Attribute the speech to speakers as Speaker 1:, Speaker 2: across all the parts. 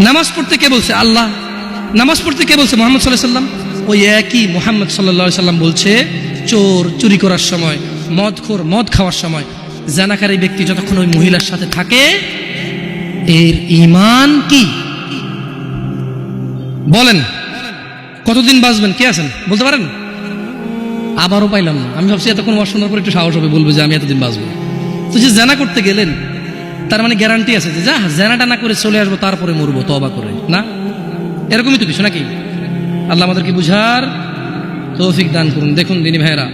Speaker 1: নামাজ পড়তে কে বলছে? আল্লাহ। নামাজ পড়তে কে বলছে? মোহাম্মদ সাল্লাহ সাল্লাম। ওই একই মোহাম্মদ সাল্লাহ সাল্লাম বলছে, চোর চুরি করার সময় মদ খোর মদ খাওয়ার সময়, জানাকারী ব্যক্তি যতক্ষণ ওই মহিলার সাথে থাকে, এর ইমান কি? বলেন। কতদিন বাঁচবেন? কে আছেন? বলতে পারেন? আবারও পাইলাম না। আমি ভাবছি এতক্ষণ শোনার পর একটু সাহস হবে, বলবে যে আমি এতদিন বাঁচবো। তো যে জানা করতে গেলেন তার মানে গ্যারান্টি আছে যে, যা, জানাটা না করে চলে আসব, তারপরে মরবো তবা করে। না? এরকমই তো কিছু নাকি? আল্লাহ আমাদেরকে বুঝার তৌফিক দান করুন। দেখুন, দিনী ভাইরা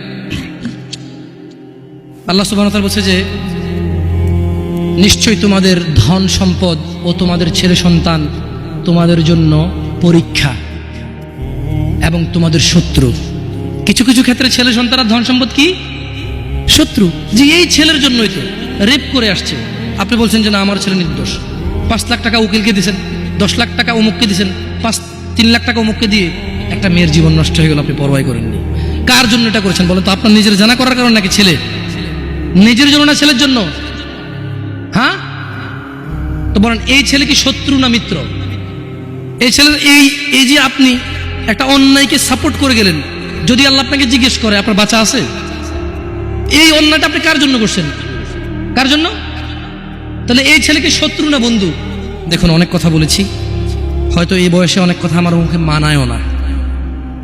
Speaker 1: আল্লাহ সুবাহ বলছে যে, নিশ্চয়ই তোমাদের ধন সম্পদ ও তোমাদের ছেলে সন্তান তোমাদের জন্য পরীক্ষা এবং তোমাদের শত্রু। কিছু কিছু ক্ষেত্রে ছেলে সন্তান আর ধন সম্পদ কি? শত্রু। যে এই ছেলের জন্যই তো রেপ করে আসছে। আপনি বলছেন যে না আমার ছেলে নির্দোষ। পাঁচ লাখ টাকা উকিলকে দিয়েছেন দশ লাখ টাকা অমুককে দিয়েছেন পাঁচ, তিন লাখ টাকা অমুককে দিয়ে একটা মেয়ের জীবন নষ্ট হয়ে গেল, আপনি পরোয়াই করেননি। কার জন্য এটা করেছেন বলেন তো? আপনার নিজের জানা করার কারণ নাকি ছেলে? নিজের জন্য না ছেলের জন্য? হ্যাঁ? তো বলেন, এই ছেলে কি শত্রু না মিত্র? এই ছেলের এই এই যে আপনি একটা অন্যায়কে সাপোর্ট করে গেলেন, যদি আল্লাহ আপনাকে জিজ্ঞেস করে, আপনার বাচ্চা আছে? এই অন্যায়টা আপনি কার জন্য করছেন? কার জন্য? তাহলে এই ছেলেকে শত্রু না বন্ধু? দেখুন, অনেক কথা বলেছি। হয়তো এই বয়সে অনেক কথা আমার মুখে মানায়ও না।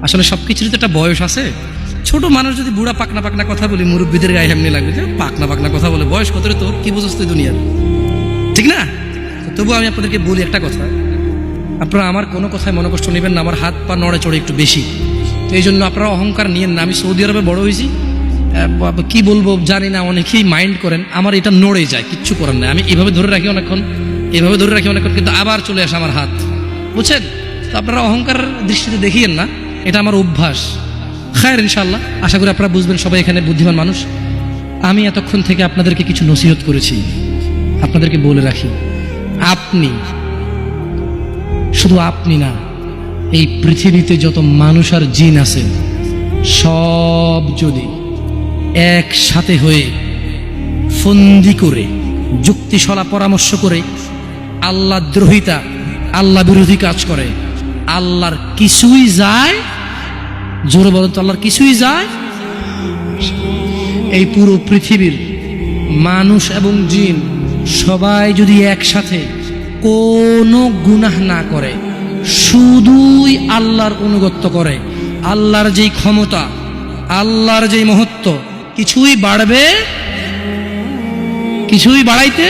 Speaker 1: আসলে সব কিছুরই তো একটা বয়স আছে। ছোট মানুষ যদি বুড়া পাকনা পাকনা কথা বলি, মুরব্বীদের গায়ে এমনি লাগবে। যে পাকনা পাকনা কথা বলে, বয়স কত তোর? কি বুঝোস তুই দুনিয়ার? ঠিক না? তবু আমি আপনাদেরকে বলি একটা কথা। আপনারা আমার কোনো কথায় মনে কষ্ট নেবেন না, আমার হাত পা নড়ে চড়ে একটু বেশি। তো এই জন্য আপনারা অহংকার নিয়েন না। আমি সৌদি আরবে বড় হয়েছি। কি বলব জানি না, অনেকেই মাইন্ড করেন, আমার এটা নড়ে যায়, কিচ্ছু করার নাই। আমি এভাবে ধরে রাখি অনেকক্ষণ, এভাবে ধরে রাখি অনেকক্ষণ, কিন্তু আবার চলে আসে আমার হাত। বুঝছেন? তো আপনারা অহংকার দৃষ্টিতে দেখিয়েন না, এটা আমার অভ্যাস। খায়ের ইনশাল্লাহ আশা করি আপনারা বুঝবেন সবাই এখানে বুদ্ধিমান মানুষ। আমি এতক্ষণ থেকে আপনাদেরকে কিছু নসিহত করেছি। আপনাদেরকে বলে রাখি, আপনি, শুধু আপনি না, এই পৃথিবীতে যত মানুষ আর জিন আছে, সব যদি একসাথে হয়ে ফন্দি করে, যুক্তিশলা পরামর্শ করে আল্লাহ দ্রোহিতা, আল্লাহ বিরোধী কাজ করে। আল্লাহর কিছুই যায়, জোরে বলেন তো আল্লাহর কিছুই যায়। এই পুরো পৃথিবীর মানুষ এবং জিন সবাই যদি একসাথে কোনো গুনাহ না করে, শুধুই আল্লাহর অনুগত্য করে, আল্লাহর যেই ক্ষমতা, আল্লাহর যেই মহত্ব কিছুই বাড়বে কিছুই বাড়াইতে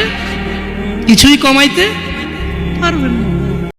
Speaker 1: কিছুই কমাইতে পারবেন না।